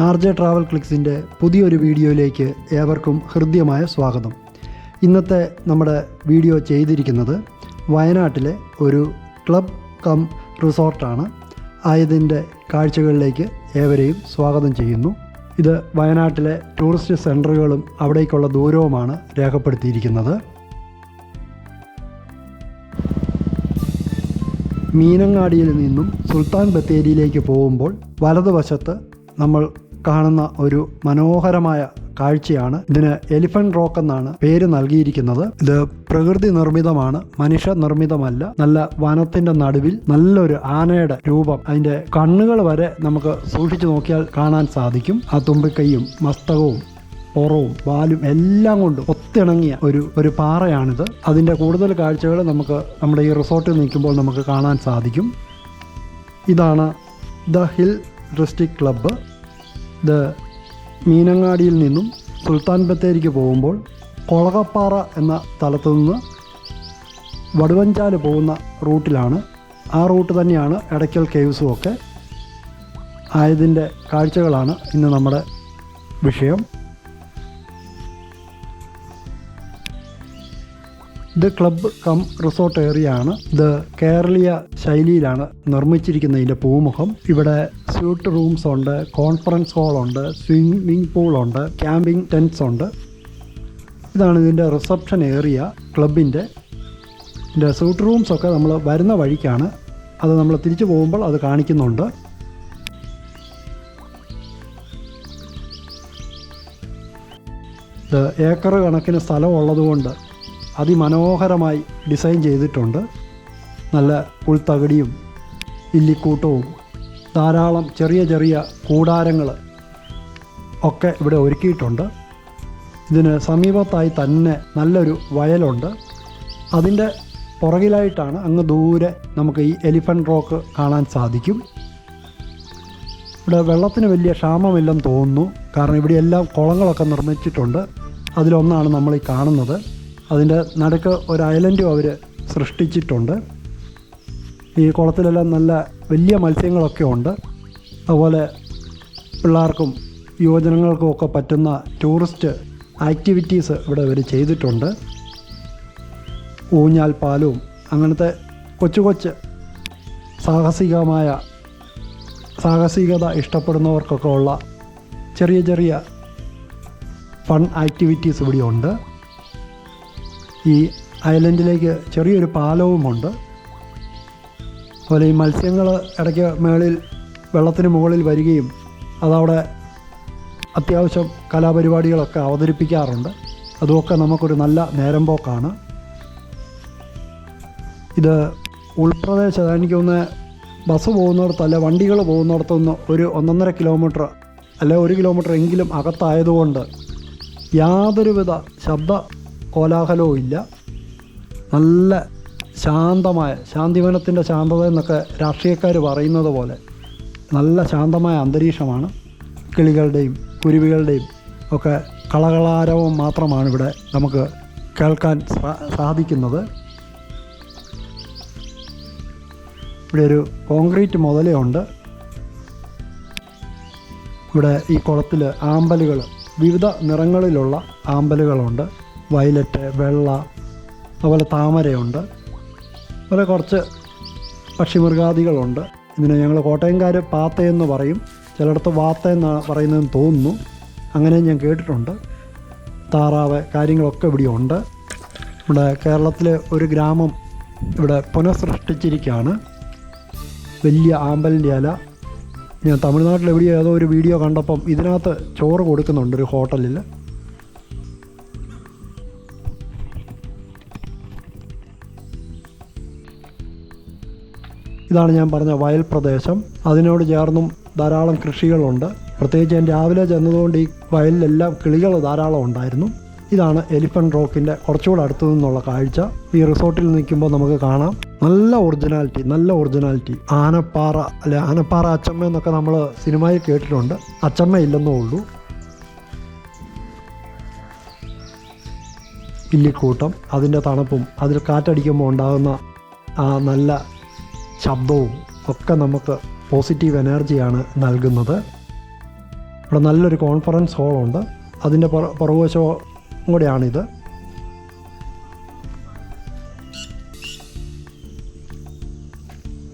R J travel ക്ലിക്സിന്റെ പുതിയൊരു വീഡിയോയിലേക്ക് ഏവർക്കും ഹൃദ്യമായ സ്വാഗതം. ഇന്നത്തെ നമ്മുടെ വീഡിയോ ചെയ്തിരിക്കുന്നത് വയനാട്ടിലെ ഒരു ക്ലബ് കം റിസോർട്ടാണ്. ആയതിന്റെ കാഴ്ചകളിലേക്ക് ഏവരെയും സ്വാഗതം ചെയ്യുന്നു. ഇത് വയനാട്ടിലെ ടൂറിസ്റ്റ് സെന്ററുകളും അവിടേക്കുള്ള ദൂരവുമാണ് രേഖപ്പെടുത്തിയിരിക്കുന്നത്. മീനങ്ങാടിയിൽ നിന്നും സുൽത്താൻ ബത്തേരിയിലേക്ക് പോകുമ്പോൾ വലതുവശത്ത് നമ്മൾ കാണുന്ന ഒരു മനോഹരമായ കാഴ്ചയാണ്. ഇതിന് എലിഫന്റ് റോക്ക് എന്നാണ് പേര് നൽകിയിരിക്കുന്നത്. ഇത് പ്രകൃതി നിർമ്മിതമാണ് മനുഷ്യ നിർമ്മിതമല്ല. നല്ല വനത്തിന്റെ നടുവിൽ നല്ലൊരു ആനയുടെ രൂപം. അതിന്റെ കണ്ണുകൾ വരെ നമുക്ക് സൂക്ഷിച്ചു നോക്കിയാൽ കാണാൻ സാധിക്കും. ആ തുമ്പിക്കൈയും മസ്തകവും പുറവും വാലും എല്ലാം കൊണ്ടും ഒത്തിണങ്ങിയ ഒരു ഒരു പാറയാണിത്. അതിന്റെ കൂടുതൽ കാഴ്ചകൾ നമുക്ക് നമ്മുടെ ഈ റിസോർട്ടിൽ നിൽക്കുമ്പോൾ നമുക്ക് കാണാൻ സാധിക്കും. ഇതാണ് ദ ഹിൽ ഡിസ്ട്രിക്ട് ക്ലബ്ബ് ഇത് മീനങ്ങാടിയിൽ നിന്നും സുൽത്താൻ ബത്തേരിക്ക് പോകുമ്പോൾ കൊളകപ്പാറ എന്ന സ്ഥലത്തു നിന്ന് വടുവഞ്ചാൽ പോകുന്ന റൂട്ടിലാണ്. ആ റൂട്ട് തന്നെയാണ് എടയ്ക്കൽ കേവ്സും ഒക്കെ ആയതിന്റെ കാഴ്ചകളാണ് ഇന്ന് നമ്മുടെ വിഷയം. ഇത് ക്ലബ്ബ് കം റിസോർട്ട് ഏറിയ ആണ് ഇത് കേരളീയ ശൈലിയിലാണ് നിർമ്മിച്ചിരിക്കുന്ന ഇതിന്റെ പൂമുഖം. ഇവിടെ സ്യൂട്ട് റൂംസ് ഉണ്ട് കോൺഫറൻസ് ഹാളുണ്ട് സ്വിമ്മിംഗ് പൂൾ ഉണ്ട് ക്യാമ്പിംഗ് ടെൻസ് ഉണ്ട്. ഇതാണ് ഇതിന്റെ റിസപ്ഷൻ ഏറിയ ക്ലബിന്റെ. ഇതിന്റെ സ്യൂട്ട് റൂംസ് ഒക്കെ നമ്മൾ വരുന്ന വഴിക്കാണ്. അത് നമ്മൾ തിരിച്ചു പോകുമ്പോൾ അത് കാണിക്കുന്നുണ്ട്. ഇത് ഏക്കർ കണക്കിന് സ്ഥലം ഉള്ളതുകൊണ്ട് അതിമനോഹരമായി ഡിസൈൻ ചെയ്തിട്ടുണ്ട്. നല്ല പുൽത്തകടിയും ഇല്ലിക്കൂട്ടവും ധാരാളം ചെറിയ ചെറിയ കൂടാരങ്ങൾ ഒക്കെ ഇവിടെ ഒരുക്കിയിട്ടുണ്ട്. ഇതിന് സമീപത്തായി തന്നെ നല്ലൊരു വയലുണ്ട്. അതിന്റെ പുറകിലായിട്ടാണ് അങ്ങ് ദൂരെ നമുക്ക് ഈ എലിഫന്റ് റോക്ക് കാണാൻ സാധിക്കും. ഇവിടെ വെള്ളത്തിന് വലിയ ക്ഷാമമില്ലെന്ന് തോന്നുന്നു. കാരണം ഇവിടെ എല്ലാം കുളങ്ങളൊക്കെ നിർമ്മിച്ചിട്ടുണ്ട്. അതിലൊന്നാണ് നമ്മൾ ഈ കാണുന്നത്. അതിന്റെ നടുക്ക് ഒരു ഐലൻഡും അവർ സൃഷ്ടിച്ചിട്ടുണ്ട്. ഈ കുളത്തിലെല്ലാം നല്ല വലിയ മത്സ്യങ്ങളൊക്കെ ഉണ്ട്. അതുപോലെ പിള്ളേർക്കും യുവജനങ്ങൾക്കും ഒക്കെ പറ്റുന്ന ടൂറിസ്റ്റ് ആക്ടിവിറ്റീസ് ഇവിടെ ഇവർ ചെയ്തിട്ടുണ്ട്. ഊഞ്ഞാൽ പാലവും അങ്ങനത്തെ കൊച്ചു കൊച്ച് സാഹസികമായ സാഹസികത ഇഷ്ടപ്പെടുന്നവർക്കൊക്കെ ഉള്ള ചെറിയ ചെറിയ ഫൺ ആക്ടിവിറ്റീസ് ഇവിടെ ഉണ്ട് ഈ ഐലൻഡിലേക്ക് ചെറിയൊരു പാലവുമുണ്ട്. അതുപോലെ ഈ മത്സ്യങ്ങൾ ഇടയ്ക്ക് മേളിൽ വെള്ളത്തിന് മുകളിൽ വരികയും അതവിടെ അത്യാവശ്യം കലാപരിപാടികളൊക്കെ അവതരിപ്പിക്കാറുണ്ട്. അതുമൊക്കെ നമുക്കൊരു നല്ല നേരം പോക്കാണ് ഇത് ഉൾപ്രദേശം എനിക്ക് ബസ് പോകുന്നിടത്തല്ല വണ്ടികൾ പോകുന്നിടത്തുനിന്ന് ഒരു ഒന്നൊന്നര കിലോമീറ്റർ അല്ലെ ഒരു കിലോമീറ്റർ എങ്കിലും അകത്തായതുകൊണ്ട് യാതൊരുവിധ ശബ്ദ കോലാഹലവും ഇല്ല. നല്ല ശാന്തമായ ശാന്തിവനത്തിന്റെ ശാന്തത എന്നൊക്കെ രാഷ്ട്രീയക്കാർ പറയുന്നത് പോലെ നല്ല ശാന്തമായ അന്തരീക്ഷമാണ്. കിളികളുടെയും കുരുവികളുടെയും ഒക്കെ കളകളാരവം മാത്രമാണ് ഇവിടെ നമുക്ക് കേൾക്കാൻ സാധിക്കുന്നത്. ഇവിടെ ഒരു കോൺക്രീറ്റ് മുതലയുണ്ട് ഇവിടെ ഈ കുളത്തിൽ ആമ്പലുകൾ വിവിധ നിറങ്ങളിലുള്ള ആമ്പലുകളുണ്ട്. വയലറ്റ് വെള്ള അതുപോലെ താമരയുണ്ട്. അതുപോലെ കുറച്ച് പക്ഷിമൃഗാദികളുണ്ട്. ഇതിന് ഞങ്ങൾ കോട്ടയംകാർ പാത്തയെന്ന് പറയും. ചിലയിടത്ത് വാത്ത എന്ന് പറയുന്നതെന്ന് തോന്നുന്നു. അങ്ങനെ ഞാൻ കേട്ടിട്ടുണ്ട്. താറാവ് കാര്യങ്ങളൊക്കെ ഇവിടെ ഉണ്ട്. നമ്മുടെ കേരളത്തിലെ ഒരു ഗ്രാമം ഇവിടെ പുനഃസൃഷ്ടിച്ചിരിക്കുകയാണ്. വലിയ ആമ്പലിന്റെ ഇല. ഞാൻ തമിഴ്നാട്ടിൽ എവിടെയോ ഏതോ ഒരു വീഡിയോ കണ്ടപ്പം ഇതിനകത്ത് ചോറ് കൊടുക്കുന്നുണ്ട് ഒരു ഹോട്ടലിൽ ഇതാണ് ഞാൻ പറഞ്ഞ വയൽ പ്രദേശം. അതിനോട് ചേർന്നും ധാരാളം കൃഷികളുണ്ട്. പ്രത്യേകിച്ച് ഞാൻ രാവിലെ ചെന്നതുകൊണ്ട് ഈ വയലിലെല്ലാം കിളികൾ ധാരാളം ഉണ്ടായിരുന്നു. ഇതാണ് എലിഫന്റ് റോക്കിന്റെ കുറച്ചുകൂടെ അടുത്തു നിന്നുള്ള കാഴ്ച. ഈ റിസോർട്ടിൽ നിൽക്കുമ്പോൾ നമുക്ക് കാണാം. നല്ല ഒറിജിനാലിറ്റി നല്ല ഒറിജിനാലിറ്റി. ആനപ്പാറ അല്ലെ ആനപ്പാറ അച്ചമ്മ എന്നൊക്കെ നമ്മൾ സിനിമയിൽ കേട്ടിട്ടുണ്ട്. അച്ചമ്മ ഇല്ലെന്നേ ഉള്ളൂ. ഇല്ലിക്കൂട്ടം അതിന്റെ തണുപ്പും അതിൽ കാറ്റടിക്കുമ്പോൾ ഉണ്ടാകുന്ന ആ നല്ല ശബ്ദവും ഒക്കെ നമുക്ക് പോസിറ്റീവ് എനർജിയാണ് നൽകുന്നത്. ഇവിടെ നല്ലൊരു കോൺഫറൻസ് ഹോളുണ്ട് അതിന്റെ പുറ- പുറകുവശവും കൂടെയാണിത്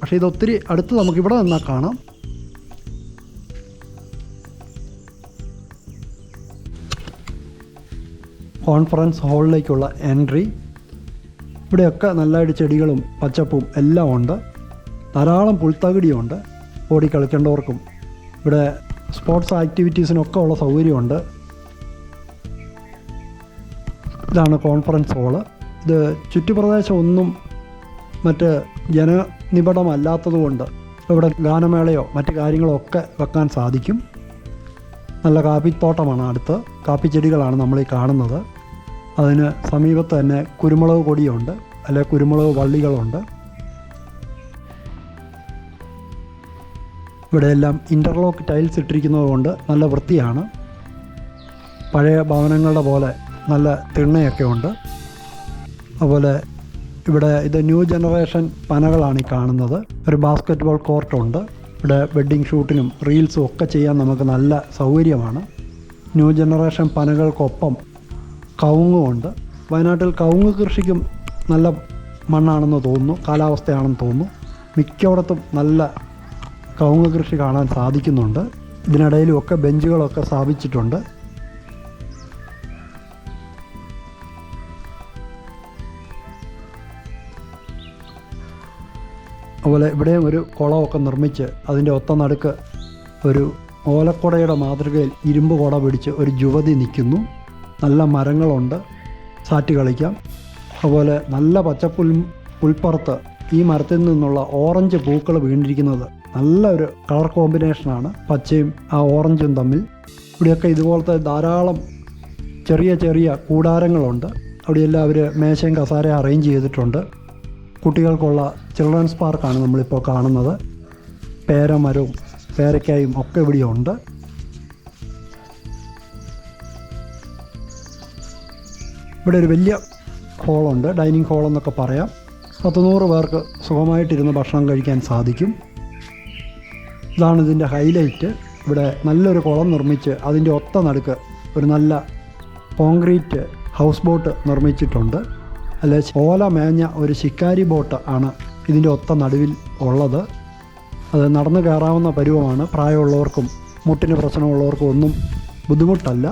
പക്ഷേ ഇതൊത്തിരി അടുത്ത് നമുക്കിവിടെ നിന്നാൽ കാണാം. കോൺഫറൻസ് ഹാളിലേക്കുള്ള എൻട്രി ഇവിടെയൊക്കെ നല്ലതായിട്ട് ചെടികളും പച്ചപ്പും എല്ലാം ഉണ്ട്. ധാരാളം പുൽത്തകിടിയുണ്ട്. ഓടി കളിക്കേണ്ടവർക്കും ഇവിടെ സ്പോർട്സ് ആക്ടിവിറ്റീസിനൊക്കെ ഉള്ള സൗകര്യമുണ്ട്. ഇതാണ് കോൺഫറൻസ് ഹാൾ. ഇത് ചുറ്റുപ്രദേശം ഒന്നും മറ്റ് ജനനിബിഡമല്ലാത്തതുകൊണ്ട് ഇവിടെ ഗാനമേളയോ മറ്റു കാര്യങ്ങളോ ഒക്കെ വെക്കാൻ സാധിക്കും. നല്ല കാപ്പിത്തോട്ടമാണ് അടുത്ത്. കാപ്പിച്ചെടികളാണ് നമ്മൾ ഈ കാണുന്നത്. അതിന് സമീപത്ത് തന്നെ കുരുമുളക് കൊടിയുണ്ട് അല്ലെങ്കിൽ കുരുമുളക് വള്ളികളുണ്ട്. ഇവിടെയെല്ലാം ഇന്റർലോക്ക് ടൈൽസ് ഇട്ടിരിക്കുന്നത് കൊണ്ട് നല്ല വൃത്തിയാണ്. പഴയ ഭവനങ്ങളുടെ പോലെ നല്ല തിണ്ണയൊക്കെ ഉണ്ട്. അതുപോലെ ഇവിടെ ഇത് ന്യൂ ജനറേഷൻ പനകളാണ് ഈ കാണുന്നത്. ഒരു ബാസ്ക്കറ്റ് ബോൾ കോർട്ടുണ്ട് ഇവിടെ വെഡ്ഡിങ് ഷൂട്ടിനും റീൽസും ഒക്കെ ചെയ്യാൻ നമുക്ക് നല്ല സൗകര്യമാണ്. ന്യൂ ജനറേഷൻ പനകൾക്കൊപ്പം കവുങ്ങുമുണ്ട് വയനാട്ടിൽ കവുങ്ങ് കൃഷിക്കും നല്ല മണ്ണാണെന്ന് തോന്നുന്നു കാലാവസ്ഥയാണെന്ന് തോന്നുന്നു. മിക്കയിടത്തും നല്ല കവുങ്ങ് കൃഷി കാണാൻ സാധിക്കുന്നുണ്ട്. ഇതിനിടയിലും ഒക്കെ ബെഞ്ചുകളൊക്കെ സ്ഥാപിച്ചിട്ടുണ്ട്. അതുപോലെ ഇവിടെയും ഒരു കുളമൊക്കെ നിർമ്മിച്ച് അതിന്റെ ഒത്ത നടുക്ക് ഒരു ഓലക്കുടയുടെ മാതൃകയിൽ ഇരുമ്പ് കുട പിടിച്ച് ഒരു യുവതി നിൽക്കുന്നു. നല്ല മരങ്ങളുണ്ട്. സാറ്റ് കളിക്കാം. അതുപോലെ നല്ല പച്ചപ്പുൽ പുൽപ്പുറത്ത് ഈ മരത്തിൽ നിന്നുള്ള ഓറഞ്ച് പൂക്കൾ വീണിരിക്കുന്നത് നല്ല ഒരു കളർ കോമ്പിനേഷനാണ്. പച്ചയും ആ ഓറഞ്ചും തമ്മിൽ. ഇവിടെയൊക്കെ ഇതുപോലത്തെ ധാരാളം ചെറിയ ചെറിയ കൂടാരങ്ങളുണ്ട്. അവിടെയെല്ലാം അവർ മേശയും കസാരയും അറേഞ്ച് ചെയ്തിട്ടുണ്ട്. കുട്ടികൾക്കുള്ള ചിൽഡ്രൻസ് പാർക്കാണ് നമ്മളിപ്പോൾ കാണുന്നത്. പേരമരവും പേരയ്ക്കായും ഒക്കെ ഇവിടെ ഉണ്ട് ഇവിടെ ഒരു വലിയ ഹോളുണ്ട് ഡൈനിങ് ഹോൾ എന്നൊക്കെ പറയാം. പത്തുനൂറ് പേർക്ക് സുഖമായിട്ടിരുന്ന് ഭക്ഷണം കഴിക്കാൻ സാധിക്കും. ഇതാണ് ഇതിന്റെ ഹൈലൈറ്റ് ഇവിടെ നല്ലൊരു കുളം നിർമ്മിച്ച് അതിന്റെ ഒത്ത നടുക്ക് ഒരു നല്ല കോൺക്രീറ്റ് ഹൗസ് ബോട്ട് നിർമ്മിച്ചിട്ടുണ്ട്. അല്ലെ ഓല മേഞ്ഞ ഒരു ശിക്കാരി ബോട്ട് ആണ് ഇതിന്റെ ഒത്ത നടുവിൽ ഉള്ളത്. അത് നടന്നു കയറാവുന്ന പരുവമാണ്. പ്രായമുള്ളവർക്കും മുട്ടിന് പ്രശ്നമുള്ളവർക്കും ഒന്നും ബുദ്ധിമുട്ടല്ല.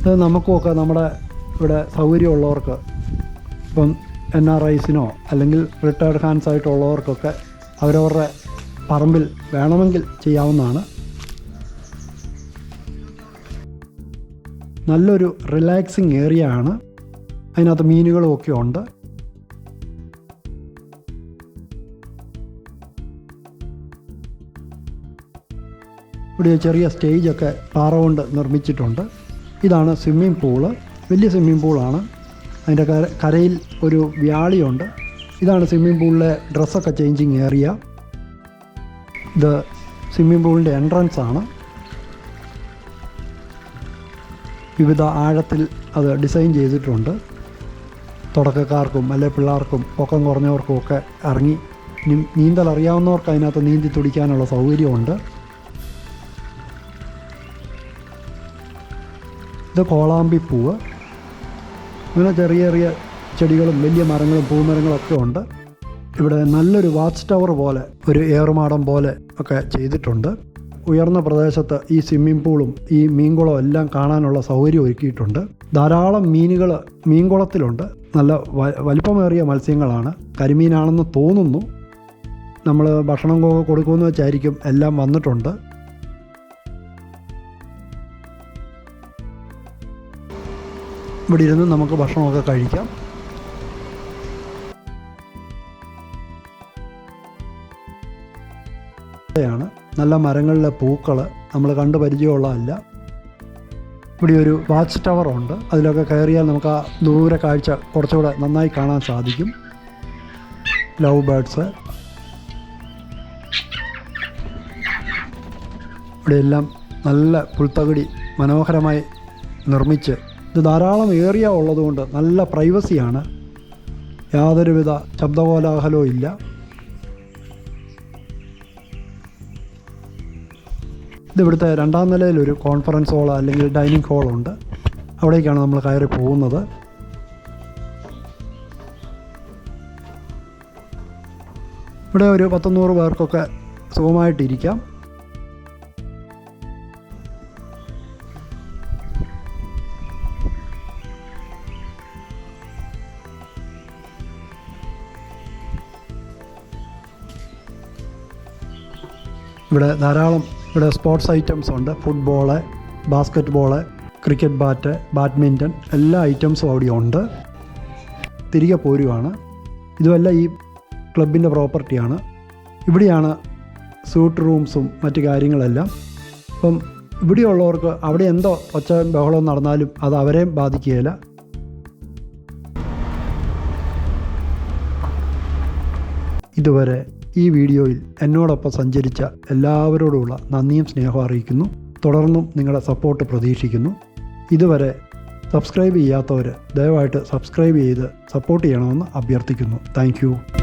ഇത് നമുക്കുമൊക്കെ നമ്മുടെ ഇവിടെ സൗകര്യമുള്ളവർക്ക് ഇപ്പം എൻ ആർ ഐസിനോ അല്ലെങ്കിൽ റിട്ടയർഡ് ഹാൻസ് ആയിട്ടുള്ളവർക്കൊക്കെ അവരവരുടെ പറമ്പിൽ വേണമെങ്കിൽ ചെയ്യാവുന്നതാണ്. നല്ലൊരു റിലാക്സിങ് ഏരിയ ആണ്. അതിനകത്ത് മീനുകളും ഒക്കെ ഉണ്ട്. ഇവിടെ ചെറിയ സ്റ്റേജൊക്കെ പാറ കൊണ്ട് നിർമ്മിച്ചിട്ടുണ്ട്. ഇതാണ് സ്വിമ്മിംഗ് പൂൾ. വലിയ സ്വിമ്മിംഗ് പൂളാണ്. അതിന്റെ കര കരയിൽ ഒരു വ്യാളിയുണ്ട്. ഇതാണ് സ്വിമ്മിംഗ് പൂളിലെ ഡ്രസ്സൊക്കെ ചേഞ്ചിങ് ഏരിയ. ഇത് സ്വിമ്മിംഗ് പൂളിന്റെ എൻട്രൻസ് ആണ് വിവിധ ആഴത്തിൽ അത് ഡിസൈൻ ചെയ്തിട്ടുണ്ട്. തുടക്കക്കാർക്കും അല്ലെ പിള്ളേർക്കും പൊക്കം കുറഞ്ഞവർക്കും ഒക്കെ ഇറങ്ങി നീന്തൽ അറിയാവുന്നവർക്ക് അതിനകത്ത് നീന്തി തുടിക്കാനുള്ള സൗകര്യമുണ്ട്. ഇത് കോളാമ്പിപ്പൂവ് അങ്ങനെ ചെറിയ ചെറിയ ചെടികളും വലിയ മരങ്ങളും പൂമരങ്ങളൊക്കെ ഉണ്ട്. ഇവിടെ നല്ലൊരു വാച്ച് ടവർ പോലെ ഒരു ഏറുമാടം പോലെ ഒക്കെ ചെയ്തിട്ടുണ്ട്. ഉയർന്ന പ്രദേശത്ത് ഈ സ്വിമ്മിംഗ് പൂളും ഈ മീൻകുളവും എല്ലാം കാണാനുള്ള സൗകര്യം ഒരുക്കിയിട്ടുണ്ട്. ധാരാളം മീനുകൾ മീൻകുളത്തിലുണ്ട്. നല്ല വലിപ്പമേറിയ മത്സ്യങ്ങളാണ്. കരിമീനാണെന്ന് തോന്നുന്നു. നമ്മൾ ഭക്ഷണം കൊടുക്കുമെന്ന് വെച്ചായിരിക്കും എല്ലാം വന്നിട്ടുണ്ട്. ഇവിടെ ഇരുന്ന് നമുക്ക് ഭക്ഷണമൊക്കെ കഴിക്കാം. ാണ് നല്ല മരങ്ങളിലെ പൂക്കൾ നമ്മൾ കണ്ട് പരിചയമുള്ളതല്ല. ഇവിടെ ഒരു വാച്ച് ടവർ ഉണ്ട്. അതിലൊക്കെ കയറിയാൽ നമുക്ക് ആ ദൂര കാഴ്ച കുറച്ചുകൂടെ നന്നായി കാണാൻ സാധിക്കും. ലവ് ബേർഡ്സ് ഇവിടെയെല്ലാം നല്ല പുൽത്തകിടി മനോഹരമായി നിർമ്മിച്ച് ഇത് ധാരാളം ഏറിയ ഉള്ളതുകൊണ്ട് നല്ല പ്രൈവസിയാണ്. യാതൊരുവിധ ശബ്ദകോലാഹലവും ഇല്ല. ഇത് ഇവിടുത്തെ രണ്ടാം നിലയിലൊരു കോൺഫറൻസ് ഹോളോ അല്ലെങ്കിൽ ഡൈനിങ് ഉണ്ട്. അവിടേക്കാണ് നമ്മൾ കയറി പോകുന്നത് ഇവിടെ ഒരു പത്തൊന്നൂറ് പേർക്കൊക്കെ സുഖമായിട്ടിരിക്കാം ഇവിടെ ധാരാളം ഇവിടെ സ്പോർട്സ് ഐറ്റംസ് ഉണ്ട്. Football basketball cricket bat badminton എല്ലാ ഐറ്റംസും അവിടെ ഉണ്ട്. തിരികെ പോരുവാണ്. ഇതുമെല്ലാം ഈ ക്ലബിന്റെ പ്രോപ്പർട്ടിയാണ് ഇവിടെയാണ് സൂട്ട് റൂംസും മറ്റു കാര്യങ്ങളെല്ലാം. അപ്പം ഇവിടെയുള്ളവർക്ക് അവിടെ എന്തോ ഒച്ച ബഹളം നടന്നാലും അത് അവരെയും ബാധിക്കുകയില്ല. ഇതുവരെ ഈ വീഡിയോയിൽ എന്നോടൊപ്പം സഞ്ചരിച്ച എല്ലാവരോടുമുള്ള നന്ദിയും സ്നേഹവും അറിയിക്കുന്നു. തുടർന്നും നിങ്ങളുടെ സപ്പോർട്ട് പ്രതീക്ഷിക്കുന്നു. ഇതുവരെ സബ്സ്ക്രൈബ് ചെയ്യാത്തവർ ദയവായിട്ട് സബ്സ്ക്രൈബ് ചെയ്ത് സപ്പോർട്ട് ചെയ്യണമെന്ന് അഭ്യർത്ഥിക്കുന്നു. താങ്ക്